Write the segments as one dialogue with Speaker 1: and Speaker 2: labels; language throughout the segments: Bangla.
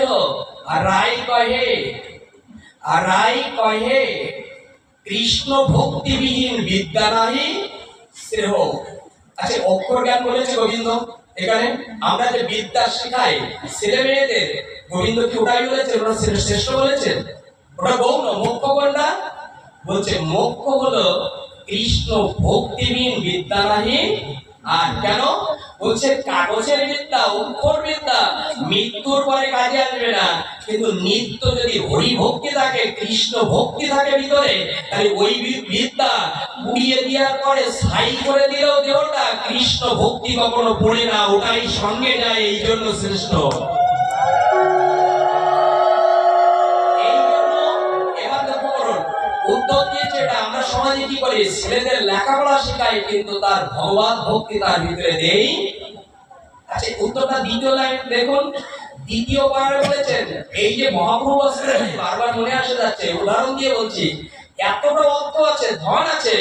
Speaker 1: রায় কহে রায় কহে, কৃষ্ণ ভক্তিবিহীন বিদ্যা নাহি শ্রেহ আচ্ছা অক্ষর জ্ঞান বলেছে গোবিন্দ এখানে। আমরা যে বিদ্যা শেখাই ছেলে মেয়েদের, গোবিন্দ কি ওটাই বলেছে? ওরা শ্রে- শ্রেষ্ঠ বলেছেন ওটা গৌণ, মোক্ষ কোনটা? বলছে, মোক্ষ হলো কৃষ্ণ ভক্তিবিহীন বিদ্যা নাহি আর কেন? বলছে, কাগজের বিদ্যা বিদ্যা, মৃত্যুর পরে কাজে আসবে না। কিন্তু নিত্য যদি হরি ভক্তি থাকে, কৃষ্ণ ভক্তি থাকে ভিতরে, তাহলে ওই বিদ্যা পুড়িয়ে দেওয়ার পরে ছাই করে দিলেও দেহটা কৃষ্ণ ভক্তি কখনো পড়ে না, ওটাই সঙ্গে যায়, এই জন্য শ্রেষ্ঠ। সমাজে কি করি ছেলেদের লেখাপড়া শেখাই কিন্তু তার ভগবান ভক্তি তার ভিতরে দেই আচ্ছা উত্তরটা দ্বিতীয় লাইন দেখুন। দ্বিতীয় বলেছেন, এই যে মহাপ্রভু বারবার মনে আসে যাচ্ছে? উদাহরণ দিয়ে বলছি, এতটা অর্থ আছে, ধন আছে।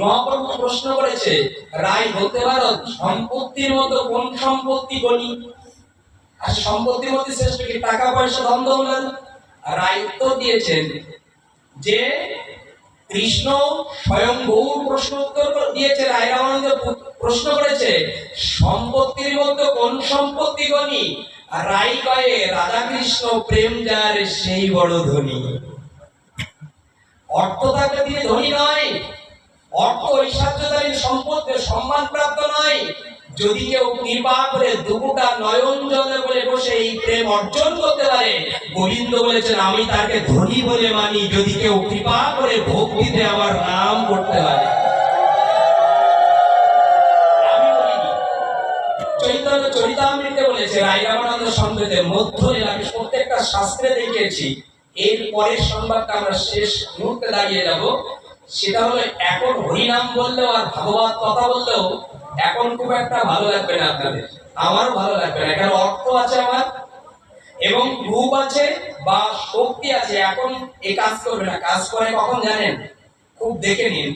Speaker 1: মহাপ্রভু প্রশ্ন করেছে, রায় বলতে পারো, সম্পত্তির মতো কোন সম্পত্তি গণি আর সম্পত্তির মধ্যে শ্রেষ্ঠ কি টাকা পয়সা ধন দৌলত রায় উত্তর দিয়েছেন যে কৃষ্ণ স্বয়ং বহু প্রশ্ন উত্তর দিয়েছে, রায় রামানন্দ প্রশ্ন করেছে, সম্পত্তির মধ্যে কোন সম্পত্তি গণি রাই কয়ে, রাধা কৃষ্ণ, প্রেম যার, সেই বড় ধনী। অর্থ থাকলে তিনি ধনী নয়, অর্থ ঐশ্বর্যদারী সম্পদ, সম্মান প্রাপ্ত নয়। যদি কেউ কৃপা করে দুপুটা নয়ন জলে বলে বসে এই প্রেম অর্জন করতে পারে, গোবিন্দ বলেছেন, আমি তাকে ধনী বলে মানি। যদি কেউ কৃপা করে ভক্তিতে আমার নাম করতে পারে। চরিতামৃতে বলেছে প্রত্যেকটা শাস্ত্রে সংবাদটা আমরা শেষ মুহূর্তে সেটা হলো, এখন হরিনাম বললেও আর কথা বললেও এখন খুব একটা ভালো লাগবে না আপনাদের। আমারও ভালো লাগবে না। এখানে অর্থ আছে আমার, এবং রূপ আছে বা শক্তি আছে। এখন এই কাজ করবে না। কাজ করে কখন জানেন? খুব দেখে নিন।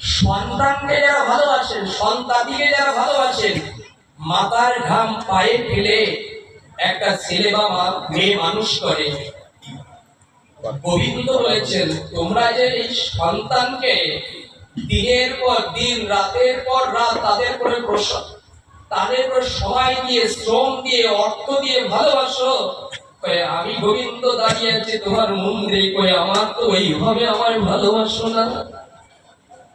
Speaker 1: সন্তানকে যারা ভালোবাসেন, সন্তানকে যারা ভালোবাসেন, মাতার ঘাম পায়ে ফেলে একটা ছেলে বা মেয়ে মানুষ করে। গোবিন্দ বলেছেন, তোমরা যে এই সন্তানকে দিনের পর দিন, রাতের পর রাত তাদের করে প্রসব তাদের উপর সময় দিয়ে শ্রম দিয়ে, অর্থ দিয়ে ভালোবাসো। আমি গোবিন্দ দাঁড়িয়ে আছি, তোমার মন্দিরে। কয়ে, আমার তো ওইভাবে আমার ভালোবাসো না।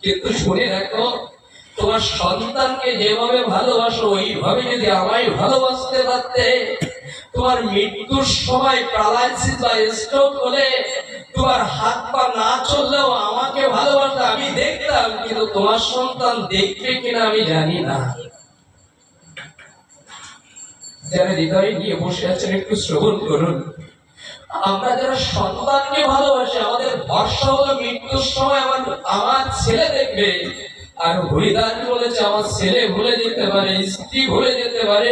Speaker 1: কিন্তু শুনে রাখো, তোমার সন্তানকে যেভাবে ভালোবাসো, ওইভাবে যদি আমায় ভালোবাসতে পারতে, তোমার মৃত্যুর সময় প্যারালাইসিস বা স্ট্রোক হলে তোমার হাত পা না চললেও আমাকে ভালোবাসতে আমি দেখতাম, কিন্তু তোমার সন্তান দেখবে কিনা আমি জানি না। যারা হৃদয়ে নিয়ে বসে আছেন, একটু শ্রবণ করুন। আমরা যারা সন্তানকে ভালোবাসি, আমাদের ভরসা হলো মৃত্যুর সময় আমার আমার ছেলে দেখবে। আর হরিদাস বলেছে, আমার ছেলে ভুলে যেতে পারে, স্ত্রী ভুলে যেতে পারে।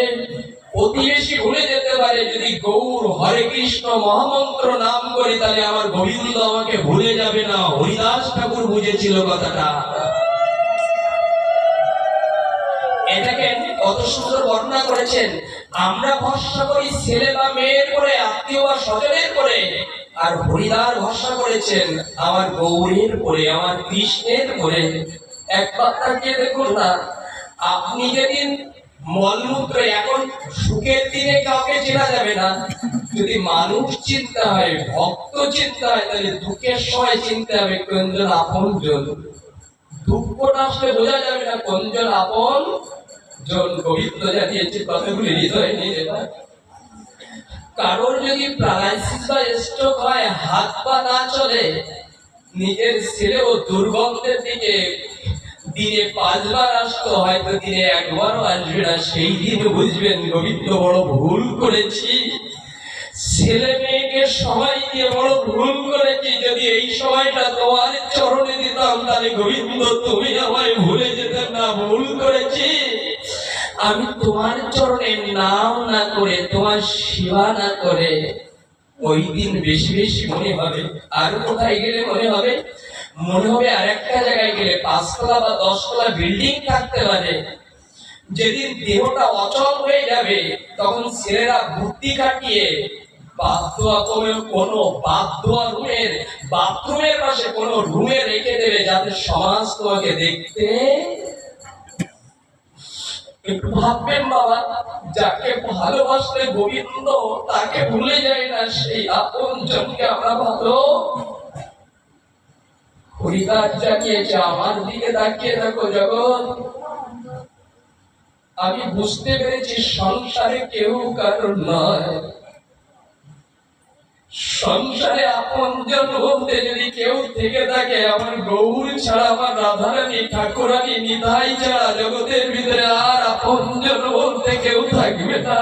Speaker 1: প্রতিবেশী ভুলে যেতে পারে, যদি গৌর হরে কৃষ্ণ মহামন্ত্র নাম করি, তাহলে আমার গোবিন্দ আমাকে ভুলে যাবে না। হরিদাস ঠাকুর বুঝেছিল কথাটা। এটাকে কত সুন্দর বর্ণনা করেছেন। আমরা ভরসা করি ছেলে বা মেয়ের করে আত্মীয় বা স্বজনের করে আর হরিদার ভরসা করেছেন, আমার গৌরীর করে আমার কৃষ্ণের করে একবার তাকিয়ে দেখুন না, আপনি যেদিন মলমূত্র এখন সুখের দিনে কাউকে চেনা যাবে না। যদি মানুষ চিন্তা হয়, ভক্ত চিন্তা হয়, তাহলে দুঃখের সময় চিনতে হবে, কোনজন আপন জন? দুঃখটা আসলে বোঝা যাবে না কোনজন আপন জন। হৃদয়ে নিয়ে কারোর যদি প্যারালাইসিস বা স্ট্রোক হয়, হাত পা না চলে, নিজের ছেলে ও দুর্গন্ধের দিকে দিনে পাঁচবার আসতো হয়তো দিনে একবারও আসবে না সেই দিন, বুঝবেন গোবিন্দ বড় ভুল করেছি। ছেলে মেয়েকে সময় দিয়ে বড় ভুল করেছি, যদি এই সময়টা তোমার চরণে দিতাম, তাহলে গোবিন্দ, তুমি আমায় ভুলে যেতে না, ভুল করেছি। আমি তোমার চরণে নাম না করে, তোমার সেবা না করে, ওই দিন বেশি বেশি মনে হবে। আর কোথায় গেলে মনে হবে? মনে হবে আর একটা জায়গায় গেলে পাঁচতলা বা দশতলা বিল্ডিং থাকতে পারে। যেদিন দেহটা অচল হয়ে যাবে, তখন ছেলেরা বুদ্ধি কাটিয়ে কোনো বাথরুয়া রুমের বাথরুমের পাশে কোনো রুমে রেখে দেবে, যাতে সমাজ তোমাকে দেখতে একটু ভাববেন বাবা, যাকে ভালোবাসলে গোবিন্দ, তাকে ভুলে যায় না সেই আপন জনকে আমরা ভালো হরিদাস জানিয়েছে, আমার দিকে তাকিয়ে দেখো জগৎ। আমি বুঝতে পেরেছি সংসারে কেউ কারণ নয়। সংসারে আপনজন বলতে যদি কেউ থেকে থাকে, আমার গৌর ছাড়া, আমার রাধারানী, ঠাকুরানী নিধাই ছাড়া জগতের ভিতরে আর আপন আপনজন বলতে কেউ থাকবে না।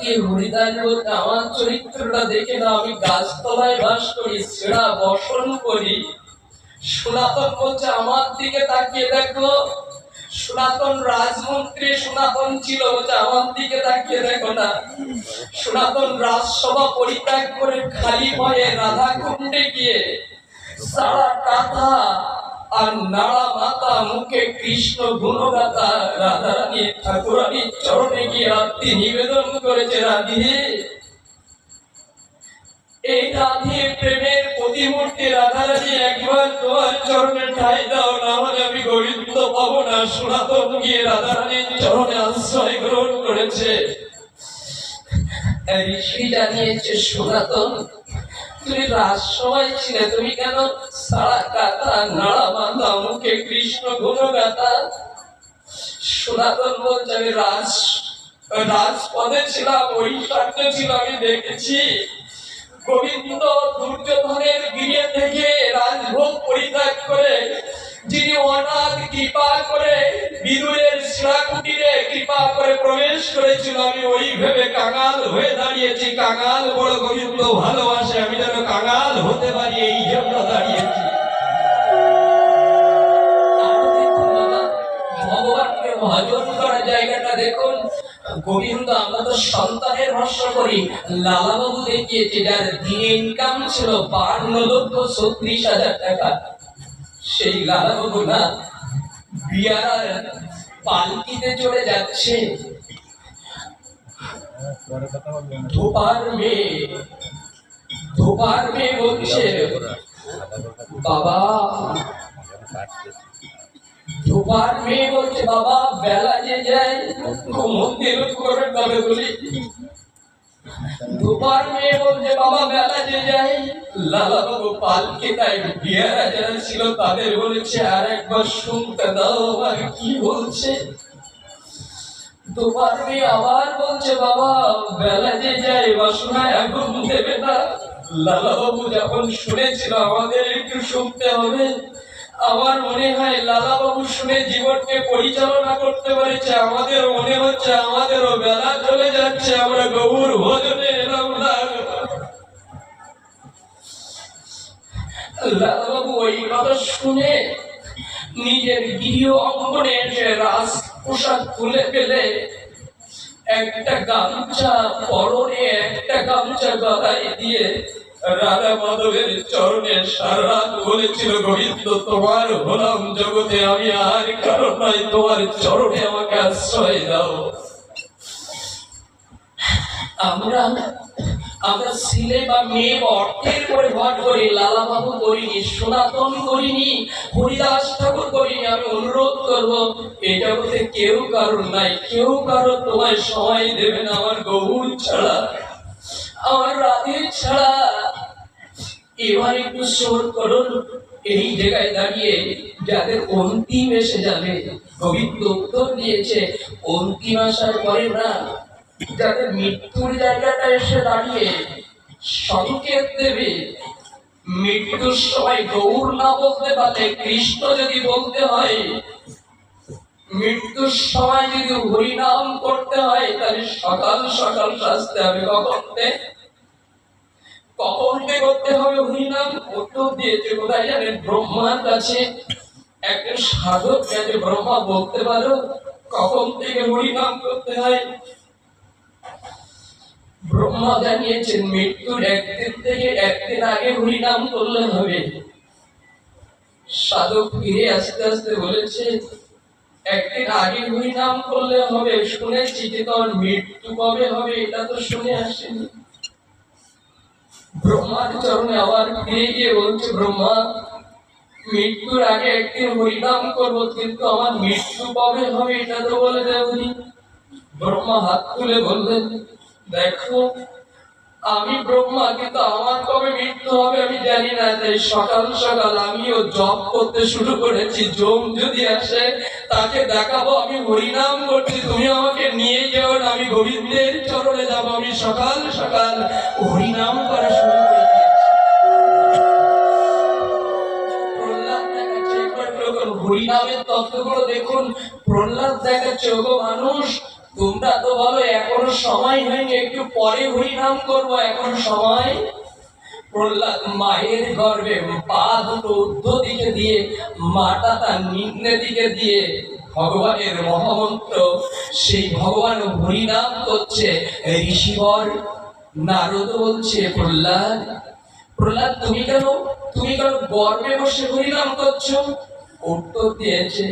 Speaker 1: দিয়ে হরিদাস বলতে আমার চরিত্রটা দেখে না আমি গাছতলায় বাস করি, সেরা বসন করি। সনাতন বলছে, আমার দিকে তাকিয়ে দেখো। সনাতন রাজমন্ত্রী সনাতন ছিল বলছে, আমার দিকে তাকিয়ে দেখো না। সনাতন রাজসভা পরিত্যাগ করে খালি ভয়ে রাধা কুণ্ডে গিয়ে সারা কাঁথা আর নাড়া মাতা মুখে কৃষ্ণ গুণগাথা রাধারানী ঠাকুরানীর চরণে গিয়ে আত্মি নিবেদন করেছে রাধি। এই রাধি প্রেমের প্রতিমূর্তি রাধারানী একবার তোমার চরণে ঠাই দাও, না হলে আমি গোবিন্দ পাবো না। সনাতন গিয়ে রাধারানীর চরণে আশ্রয় গ্রহণ করেছে। ঋষি জানিয়েছে, সনাতন, তুমি রাজসভায় ছিলে, তুমি কেন সারা কাতা নাড়া কৃষ্ণ গুণগাথা সনাতন বলছে আমি রাজ, রাজপদে ছিলাম ওই ছিল, আমি দেখেছি। গোবিন্দ দুর্যোধনের গৃহে থেকে রাজভোগ পরিত্যাগ করে, যিনি অনাথ কৃপা করে বিদুরের শিলাকুটিরে কৃপা করে প্রবেশ করেছিল, আমি ওই ভেবে কাঙাল হয়ে দাঁড়িয়েছি। কাঙাল বড় গোবিন্দ ভালোবাসে, আমি যেন কাঙাল হতে পারি, এই জন্য দাঁড়িয়েছি। ভজন করার জায়গাটা দেখুন। গোবিন্দ, আমরা তো সন্তানের ভরসা করি। লালাবাবু দেখিয়েছে, যার দিনে ইনকাম ছিল বান্ন লক্ষ ছত্রিশ হাজার টাকা। সেই লালাবাবু না বিয়ার পালকিতে চলে যাচ্ছে। ধোপার মেয়ে ধোপার মেয়ে বলছে, বাবা ধোপার মেয়ে বলছে, বাবা, বেলা যে যায় মন্দির করে তবে বলি। ধোপার মেয়ে বলছে, বাবা, বেলা যে যায়, লালা বাবু পালকে তাই বিয়ারা যারা ছিল, তাদের বলেছে, আর একবার শুনতে দাও, আর কি বলছে? ধোপার মেয়ে আবার বলছে, বাবা, বেলা যে যায় বাসনায় আগুন দেবে না। লালা বাবু যখন শুনেছিল, আমাদের একটু শুনতে হবে। আমার মনে হয় লালা বাবু শুনে জীবনকে পরিচালনা করতে পেরেছে, আমাদের মনে হচ্ছে আমাদেরও বেলা চলে যাচ্ছে, আমরা গৌর ভজনে এলাম না। ওই কথা শুনে নিজের গৃহ অঙ্গনে এসে রাজ পোশাক খুলে ফেলে। একটা গামছা পরনে একটা গামছা গলায় দিয়ে রাধা মাধবের চরণে সারা রাত বলেছিল, গোবিন্দ, তোমার হলাম জগতে, আমি আর কারণ নয় তোমার চরণে আমাকে আশ্রয় দাও। আমরা আমরা ছেলে বা মেয়ে করি করিনি, সনাতন করিনি, হরিদাস ঠাকুর করিনি, আমি অনুরোধ করব এই জগতে কেউ কারোর নাই, কেউ কারও তোমায় সময় দেবে না, আমার গৌর ছাড়া, আমার রাধে ছাড়া এবার একটু শোর করুন। এই জায়গায় দাঁড়িয়ে যাদের অন্তিম এসে যাবে গোবিন্দ উত্তর দিয়েছে, অন্তিম আসার পরে না, যাদের মৃত্যুর জায়গাটা এসে দাঁড়িয়ে সংকেত দেবে। মৃত্যুর সময় গৌর না বলতে পারলে কৃষ্ণ যদি বলতে হয়, মৃত্যুর সময় যদি হরিনাম করতে হয়, তাহলে সকাল সকাল সাজতে হবে। কখন? কখন করতে হবে উত্তর দিয়েছে কোথায় জানেন? ব্রহ্মার কাছে। একজন সাধক গেছে ব্রহ্মা বলতে পারো, কখন থেকে করতে হয়? ব্রহ্মা জানিয়েছেন, মৃত্যুর একদিন থেকে একদিন আগে হরিনাম করলে হবে। সাধক ফিরে আস্তে আস্তে বলেছে, একদিন আগে হরিনাম করলে হবে, শুনেছি যে তোর মৃত্যু কবে হবে, এটা তো শুনে আসেনি। ব্রহ্মার চরণে আবার ফিরে গিয়ে বলছে, ব্রহ্মা, মৃত্যুর আগে একদিন হরিনাম করব, কিন্তু আমার মৃত্যু কবে হবে এটা তো বলে দেবনি ব্রহ্মা হাত তুলে বললেন, দেখো আমি ব্রহ্মা কিন্তু আমার কবে মৃত্যু হবে আমি জানি না, তাই সকাল সকাল আমিও জব করতে শুরু করেছি। জম যদি আসে, তাকে দেখাবো, আমি হরিনাম করছি। তুমি আমাকে নিয়ে যাও না, আমি গোবিন্দের চরণে যাব। আমি সকাল সকাল হরিনাম করা শুরু হরিনামের তত্ত্বগুলো দেখুন। প্রহ্লাদ দেখাচ্ছে, ওগো মানুষ তোমরা তো বলো এখনও সময় হয়নি, একটু পরে হরিনাম করব, এখন সময়? প্রহ্লাদ মায়ের গর্ভে পা দুটো ঊর্ধ্ব দিকে দিয়ে, মাটা তার নিম্নে দিকে দিয়ে, ভগবানের মহামন্ত্র, সেই ভগবান হরিনাম করছে ঋষিবর নারদ বলছে, প্রহ্লাদ প্রহ্লাদ, তুমি কেন তুমি কেন গর্বে বসে হরিনাম করছ? উত্তর দিয়েছে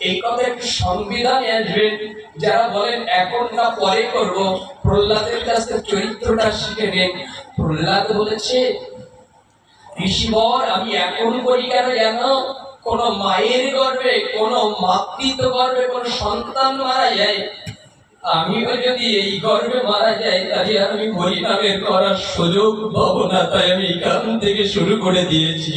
Speaker 1: এই কথা একটু সংবিধানে আসবেন যারা বলেন, এখন না, পরে করব। প্রহ্লাদের কাছ চরিত্রটা শিখে নেন। প্রহ্লাদ বলেছে, ঋষিবর, আমি এখন করি কেন জানো? কোন মায়ের গর্ভে কোন মাতৃত্ব গর্ভে কোন সন্তান মারা যায়। আমিও যদি এই গর্বে মারা যাই, তাহলে আমি হরিনামের করার সুযোগ পাবো না, তাই আমি এখান থেকে শুরু করে দিয়েছি।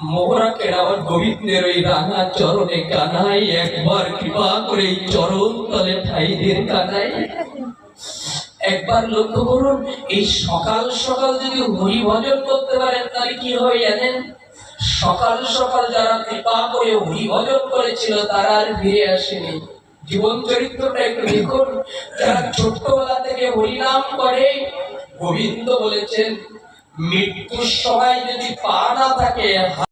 Speaker 1: মোহ রাখেন আমার গোবিন্দের ওই রাঙা চরণে কানাই, একবার কৃপা করে এই চরণ তলে ঠাইদের কানাই। একবার লক্ষ্য করুন, এই সকাল সকাল যদি হরি ভজন করতে পারেন, তাহলে কি হবে জানেন? সকাল সকাল যারা কৃপা করে হরি ভজন করেছিল, তারা আর ফিরে আসেনি। জীবন চরিত্রটা একটু দেখুন, যারা ছোট্টবেলা থেকে হরিনাম করে, গোবিন্দ বলেছেন, মৃত্যুর সময় যদি পা না থাকে